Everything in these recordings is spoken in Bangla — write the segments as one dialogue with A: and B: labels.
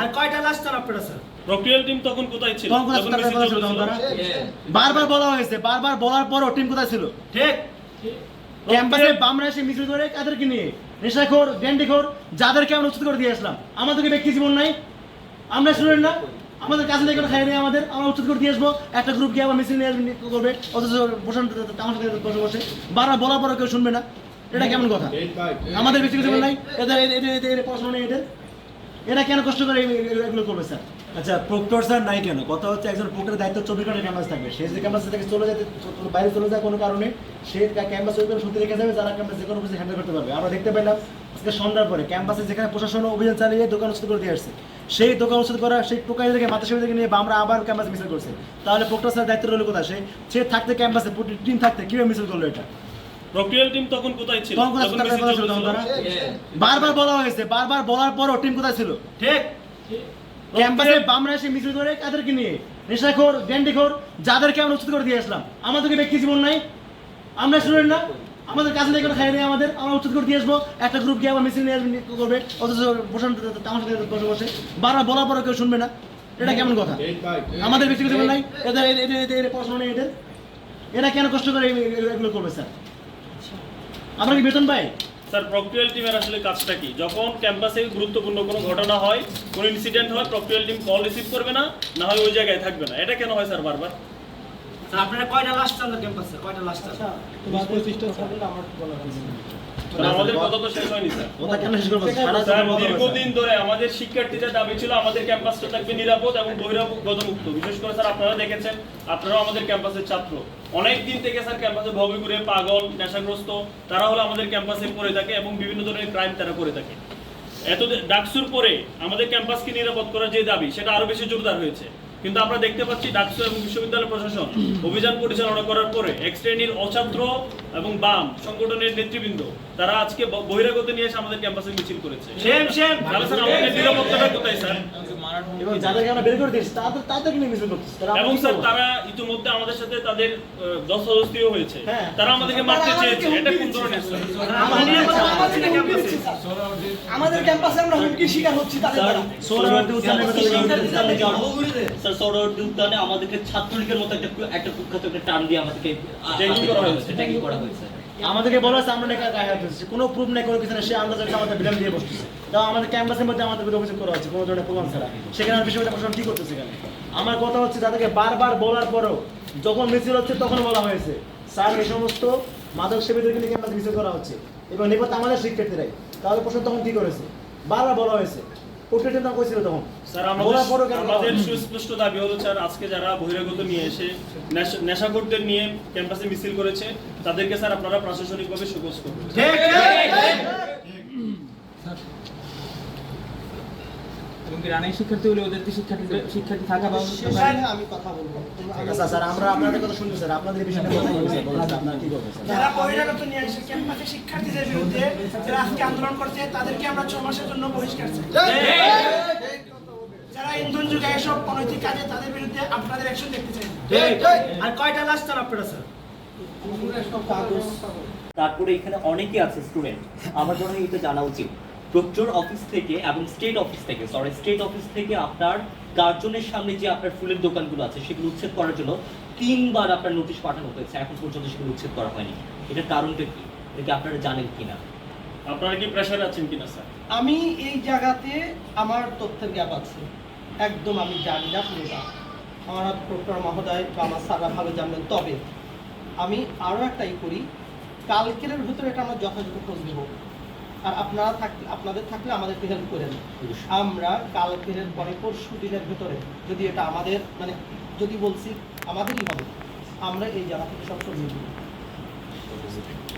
A: আর কয়টা লাশ চান আপনারা স্যার
B: প্রক্রিয়াল টিম তখন কোথায় ছিল?
C: তখন কোথায় ছিল? তখন তারা? বারবার বলা হয়েছে বারবার বলার পরও টিম কোথায় ছিল?
A: ঠিক।
C: ক্যাম্পাসে বামরা এসে মিছিল করে কাদেরকে নিয়ে? নেশাখোর গ্যান্ডিখোর যাদেরকে আমরা উচিত করে দিয়ে আসলাম। আমাদেরকে ব্যক্তি জীবন নাই। আমরা স্টুডেন্ট না। আমাদের কাছে খাই নেই আমাদের। আমরা করে দিয়ে আসব। একটা গ্রুপ গিয়ে আবার মিছিল নিয়ে আসবে, করবে। অথচ বসান আমার সাথে বসে বসে। বারবার বলার পরও কেউ শুনবে না। এটা কেমন কথা? আমাদের ব্যক্তি জীবন নাই। এদের পড়াশোনা নেই এদের। এরা কেন কষ্ট করে এগুলো করবে, স্যার?
D: আচ্ছা প্রক্টর স্যার নাই কেন? কথা হচ্ছে একজন প্রক্টরের দায়িত্ব চব্বিশ ঘণ্টা ক্যাম্পাস থাকবে। সে যদি ক্যাম্পাস থেকে চলে যেতে বাইরে চলে যায় কোনো কারণে সে ক্যাম্পাস ওই সত্যি রেখে যাবে, যারা ক্যাম্পাস যে কোনো কিছু হ্যান্ডেল করতে পারবে। আমরা দেখতে পেলাম আজকে সন্ধ্যার পরে ক্যাম্পাসে যেখানে প্রশাসন অভিযান চালিয়ে দোকান উচ্ছেদ করে দিয়ে আসছে, সেই দোকান উচ্ছেদ করা সেই টোকাইদেরকে থেকে নিয়ে আমরা আবার ক্যাম্পাস মিছিল করছে। তাহলে প্রক্টর স্যার দায়িত্ব রইল কোথায়? সে থাকতে ক্যাম্পাসে টিম থাকতে, কীভাবে মিছিল করল এটা?
B: প্রক্রিয়াল টিম তখন কোথায় ছিল?
C: তখন? বারবার বলা হয়েছে বারবার বলার পরও টিম কোথায় ছিল?
A: ঠিক।
C: ক্যাম্পাসে বামরা এসে মিছিল করে কাদেরকে নিয়ে নেশাখোর গ্যান্ডিখোর যাদেরকে আমরা উচিত করে দিয়ে আসলাম। আমাদেরকে ব্যক্তি জীবন নাই? আমরা স্টুডেন্ট না। আমাদের কাছে খাই নেই আমাদের। আমরা উচিত করে দিয়ে আসব। একটা গ্রুপ গিয়ে আবার মিছিল নিয়ে আসবে, করবে। অথচ বসান আমার সাথে বসে বসে। বারবার বলার পরও কেউ শুনবে না। এটা কেমন কথা? আমাদের ব্যক্তি জীবন নাই। এদের পড়াশোনা নেই এদের। এরা কেন কষ্ট করে এগুলো করবে স্যার? আমরা কি বেতন পাই?
B: স্যার প্রক্রিয়াল টিমের আসলে কাজটা কি? যখন ক্যাম্পাসে গুরুত্বপূর্ণ কোনো ঘটনা হয় কোনো ইনসিডেন্ট হয় প্রক্রিয়াল টিম কল রিসিভ করবে না না হয় ওই জায়গায় থাকবে না। এটা কেন হয় স্যার বারবার?
A: আপনারা কয়টা লাশ চান ক্যাম্পাসে কয়টা লাশ চান?
B: আমাদের কথা তো শেষ হয়নি স্যার।
C: ওটা কেন শেষ করব? সারা
B: স্যার
C: জীবন বলতে হবে,
B: দীর্ঘদিন ধরে আমাদের শিক্ষার্থীদের দাবি ছিল আমাদের ক্যাম্পাসটা থাকবে নিরাপদ এবং বহিরাগত বিশেষ করে স্যার আপনারা দেখেছেন আপনারাও আমাদের ক্যাম্পাসের ছাত্র। অনেক দিন থেকে স্যার ক্যাম্পাসে ভবে ঘুরে পাগল নেশাগ্রস্ত তারা হলো আমাদের ক্যাম্পাসে পড়ে থাকে এবং বিভিন্ন ধরনের ক্রাইম তারা করে থাকে। এত ডাকসুর পরে আমাদের ক্যাম্পাসকে নিরাপদ করার যে দাবি সেটা আরও বেশি জোরদার হয়েছে। কিন্তু আমরা দেখতে পাচ্ছি ডাকসু এবং বিশ্ববিদ্যালয় প্রশাসন অভিযান পরিচালনা করার পরে এক শ্রেণির অছাত্র এবং বাম সংগঠনের নেতৃবৃন্দ তারা আজকে বহিরাগত নিয়ে এসে আমাদের ক্যাম্পাসে মিছিল করেছে। স্যার আমাদের নিরাপত্তাটা কোথায় স্যার?
C: এবং যাদেরকে আমরা বের করে দিচ্ছি তাদের তাদেরকে নিয়ে মিছিল করতেছি।
B: এবং স্যার তারা ইতিমধ্যে আমাদের সাথে তাদের দস্তদস্তিও হয়েছে।
C: হ্যাঁ।
B: তারা আমাদেরকে মারতে চেয়েছে। এটা কোন ধরনের
A: আমাদের আমাদের ক্যাম্পাসে
E: আমরা হুমকির শিকার হচ্ছি তাদের
C: সোহরাওয়ার্দী উদ্যানের ভেতরে
F: সৌরবর্তী উদ্যানে আমাদেরকে ছাত্রলীগের মতো একটা একটা কুখ্যাত একটা টান দিয়ে আমাদেরকে
B: Tagging করা হয়েছে।
F: ট্যাগিং করা হয়েছে।
C: আমাদেরকে বলা হচ্ছে আমরা নাকি গায়ে হাত কোনো প্রুফ নেই, কোনো কিছু না সে আন্দাজে আমাদের বিরাম দিয়ে বসতেছে। তাও আমাদের ক্যাম্পাসের মধ্যে আমাদের বিরুদ্ধে অভিযোগ করা হচ্ছে, কোনো ধরনের প্রমাণ ছাড়া। সেখানে আর বিশ্ববিদ্যালয় প্রশাসন কি করতেছে এখানে? আমার কথা হচ্ছে, তাদেরকে বারবার বলার পরেও যখন মিছিল হচ্ছে, তখন বলা হয়েছে, স্যার, এই সমস্ত মাদক সেবীদেরকে নিয়ে ক্যাম্পাসে মিছিল করা হচ্ছে এবং নিপথ আমাদের শিক্ষার্থীরাই। তাহলে প্রশ্ন তখন কি করেছে? বারবার বলা হয়েছে নাম কইছিল তখন।
B: স্যার আমাদের আমাদের সুস্পষ্ট দাবি হলো স্যার আজকে যারা বহিরাগত নিয়ে এসে নেশা- নেশাখোরদের নিয়ে ক্যাম্পাসে মিছিল করেছে তাদেরকে স্যার আপনারা প্রশাসনিকভাবে সুপোজ করবেন
A: ঠিক
E: এবং কি শিক্ষার্থী হলে ওদের শিক্ষার্থী শিক্ষার্থী থাকা বা
A: আমি কথা বলব।
C: আচ্ছা স্যার আমরা আপনাদের কথা শুনছি স্যার। আপনাদের এই কথা বলছি স্যার বলেন স্যার, আপনারা কি করবেন
G: যারা বহিরাগত নিয়ে এসে ক্যাম্পাসে শিক্ষার্থীদের বিরুদ্ধে যারা আজকে আন্দোলন করছে তাদেরকে আমরা ছ মাসের জন্য বহিষ্কার চাই। যারা ইন্ধন যুগে এসব অনৈতিক কাজে তাদের বিরুদ্ধে আপনাদের অ্যাকশন দেখতে চাই।
A: আর কয়টা চান আপনারা স্যার
F: তারপরে এখানে অনেকে আছে স্টুডেন্ট আমার জন্য এটা জানা উচিত। প্রক্টর অফিস থেকে এবং স্টেট অফিস থেকে সরি স্টেট অফিস থেকে আপনার কার্জনের সামনে যে আপনার ফুলের দোকানগুলো আছে সেগুলো উচ্ছেদ করার জন্য তিনবার আপনার নোটিশ পাঠানো হয়েছে। এখন পর্যন্ত সেগুলো উচ্ছেদ করা হয়নি। এটার কারণটা কি? এটা কি আপনারা জানেন কিনা?
B: আপনারা কি প্রেশারে আছেন কিনা স্যার
E: আমি এই জায়গাতে আমার তথ্যের গ্যাপ আছে। একদম আমি জানি না পুরোটা। আমার ডক্টর মহোদয় বা আমার স্যাররা ভালো জানবেন। তবে আমি আরও একটাই করি। কালকের ভিতরে এটা আমার যথাযথ খোঁজ দেব আর আপনারা থাকলে আপনাদের থাকলে আমাদেরকে হেল্প করেন। আমরা কালকের পরে পরশু দিনের ভিতরে যদি এটা আমাদের মানে যদি বলছি আমাদেরই হবে আমরা এই জায়গা থেকে সব দেব।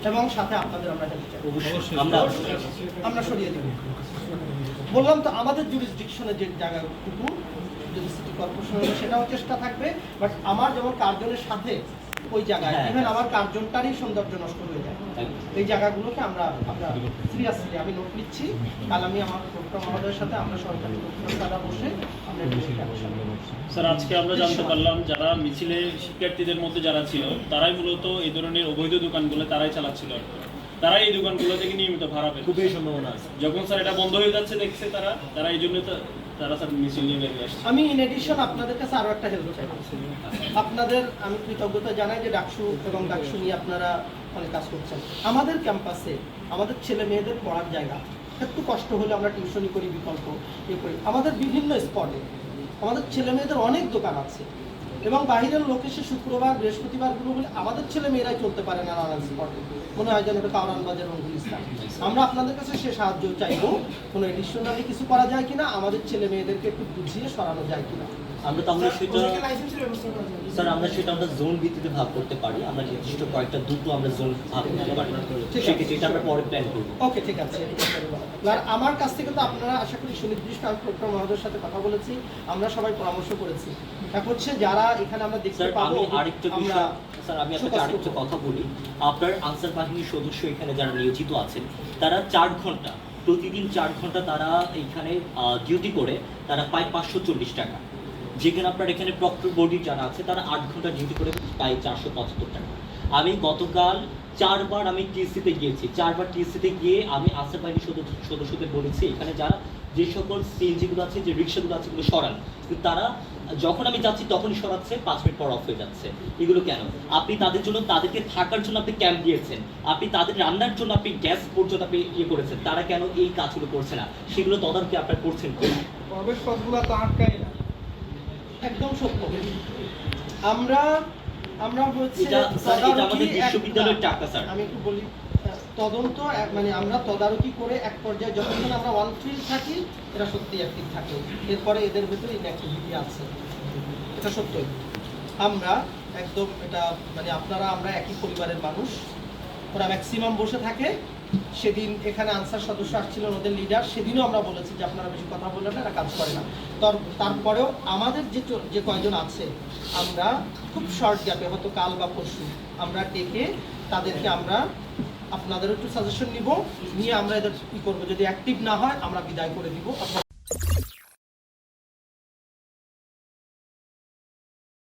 E: এবং সাথে আপনাদের আমরা হেল্প চাই।
F: আমরা
E: আমরা সরিয়ে দেব। বললাম তো আমাদের জুরিসডিকশনের যে জায়গাটুকু যদি সিটি কর্পোরেশনের সেটাও চেষ্টা থাকবে বাট আমার যেমন কার্জনের সাথে ওই জায়গায়।
F: হ্যাঁ।
E: ইভেন আমার কার্জনটারই সৌন্দর্য নষ্ট হয়ে যায়। এই জায়গাগুলোকে আমরা আমরা সিরিয়াসলি আমি নোট নিচ্ছি। কাল আমি আমার ডক্টর মহোদয়ের সাথে আমরা সরকারি ডক্টর বসে
B: স্যার আজকে আমরা জানতে পারলাম যারা মিছিলে শিক্ষার্থীদের মধ্যে যারা ছিল তারাই মূলত এই ধরনের অবৈধ দোকানগুলো তারাই চালাচ্ছিল। তারাই এই দোকানগুলো থেকে নিয়মিত ভাড়া পেত।
D: খুবই সম্ভাবনা আছে।
B: যখন স্যার এটা বন্ধ হয়ে যাচ্ছে দেখছে তারা তারা এই জন্য তো তারা স্যার মিছিল নিয়ে বেরিয়ে আসছে।
E: আমি ইন এডিশন আপনাদের কাছে আরও একটা হেল্প চাই। আপনাদের, আমি কৃতজ্ঞতা জানাই যে ডাকসু এবং ডাকসু নিয়ে আপনারা অনেক কাজ করছেন। আমাদের ক্যাম্পাসে আমাদের ছেলে মেয়েদের পড়ার জায়গা। একটু কষ্ট হলে আমরা টিউশনি করি বিকল্প ইয়ে করি। আমাদের বিভিন্ন স্পটে আমাদের ছেলে মেয়েদের অনেক দোকান আছে। এবং বাহিরের লোক এসে শুক্রবার, বৃহস্পতিবারগুলো বলে আমাদের ছেলে মেয়েরাই চলতে পারে না নানান স্পটে মনে হয় যেন এটা কাউরান বাজার রঙ্গুল ইসলাম আমরা আপনাদের কাছে সে সাহায্য চাইব। কোনো এডিশনালি কিছু করা যায় কিনা? আমাদের ছেলে মেয়েদেরকে একটু বুঝিয়ে সরানো যায় কিনা?
F: আমরা সেটা
G: ব্যবস্থা করা যাবে
F: স্যার আমরা সেটা আমরা জোন ভিত্তিতে ভাগ করতে পারি। আমরা নির্দিষ্ট কয়েকটা দুটো আমরা জোন ভাগ করতে পারি।
E: ঠিক আছে।
F: সেক্ষেত্রে এটা আমরা পরে প্ল্যান করব।
E: ওকে ঠিক আছে আর আমার কাছ থেকে তো আপনারা আশা করি সুনির্দিষ্ট আমি মহোদয়ের সাথে কথা বলেছি। আমরা সবাই পরামর্শ করেছি। এখন হচ্ছে যারা এখানে আমরা দেখতে পাবো
F: আমি আরেকটা
E: আমরা
F: বিষয় স্যার আমি আপনাকে আরেকটা কথা বলি। আপনার আনসার বাহিনীর সদস্য এখানে যারা নিয়োজিত আছেন তারা চার ঘণ্টা প্রতিদিন চার ঘণ্টা তারা এখানে ডিউটি করে। তারা পায় পাঁচশো চল্লিশ টাকা। যেখানে আপনার এখানে প্রক্টর বডি যারা আছে, তারা আট ঘণ্টা ডিউটি করে পায় চারশো পঁচাত্তর টাকা। আমি গতকাল চারবার আমি টিএসসিতে গিয়েছি। চারবার টিএসসিতে গিয়ে আমি বাহিনীর সদস্য সদস্যদের বলেছি, এখানে যারা যে সকল সিএনজিগুলো আছে, যে রিক্সাগুলো আছে, এগুলো সরান। কিন্তু তারা যখন আমি যাচ্ছি, তখনই সরাচ্ছে, পাঁচ মিনিট পর অফ হয়ে যাচ্ছে। এগুলো কেন? আপনি তাদের জন্য, তাদেরকে থাকার জন্য আপনি ক্যাম্প দিয়েছেন। আপনি তাদের রান্নার জন্য আপনি গ্যাস পর্যন্ত আপনি ইয়ে করেছেন। তারা কেন এই কাজগুলো করছে না? সেগুলো তদারকি আপনার করছেন?
G: প্রবেশ পথগুলো তো আটকাই না।
E: একদম সত্য। আমরা আমরা হচ্ছে আমি একটু বলি তদন্ত মানে আমরা তদারকি করে এক পর্যায়ে যখন আমরা ওয়ান ফিল্ড থাকি এরা সত্যি অ্যাক্টিভ থাকে। এরপরে এদের ভেতরে ইনঅ্যাক্টিভিটি আছে। এটা সত্যই। আমরা একদম এটা মানে আপনারা আমরা একই পরিবারের মানুষ। ওরা ম্যাক্সিমাম বসে থাকে। সেদিন এখানে আনসার সদস্য আসছিলেন ওদের লিডার সেদিনও আমরা বলেছি যে আপনারা বেশি কথা বললেন না কাজ করে না। তার তারপরেও আমাদের যে যে কয়জন আছে, আমরা খুব শর্ট গ্যাপে হয়তো কাল বা পরশু আমরা ডেকে তাদেরকে আমরা আপনাদের একটু সাজেশন নিব, নিয়ে আমরা এদের কী করব। যদি অ্যাক্টিভ না হয়, আমরা বিদায় করে দিব।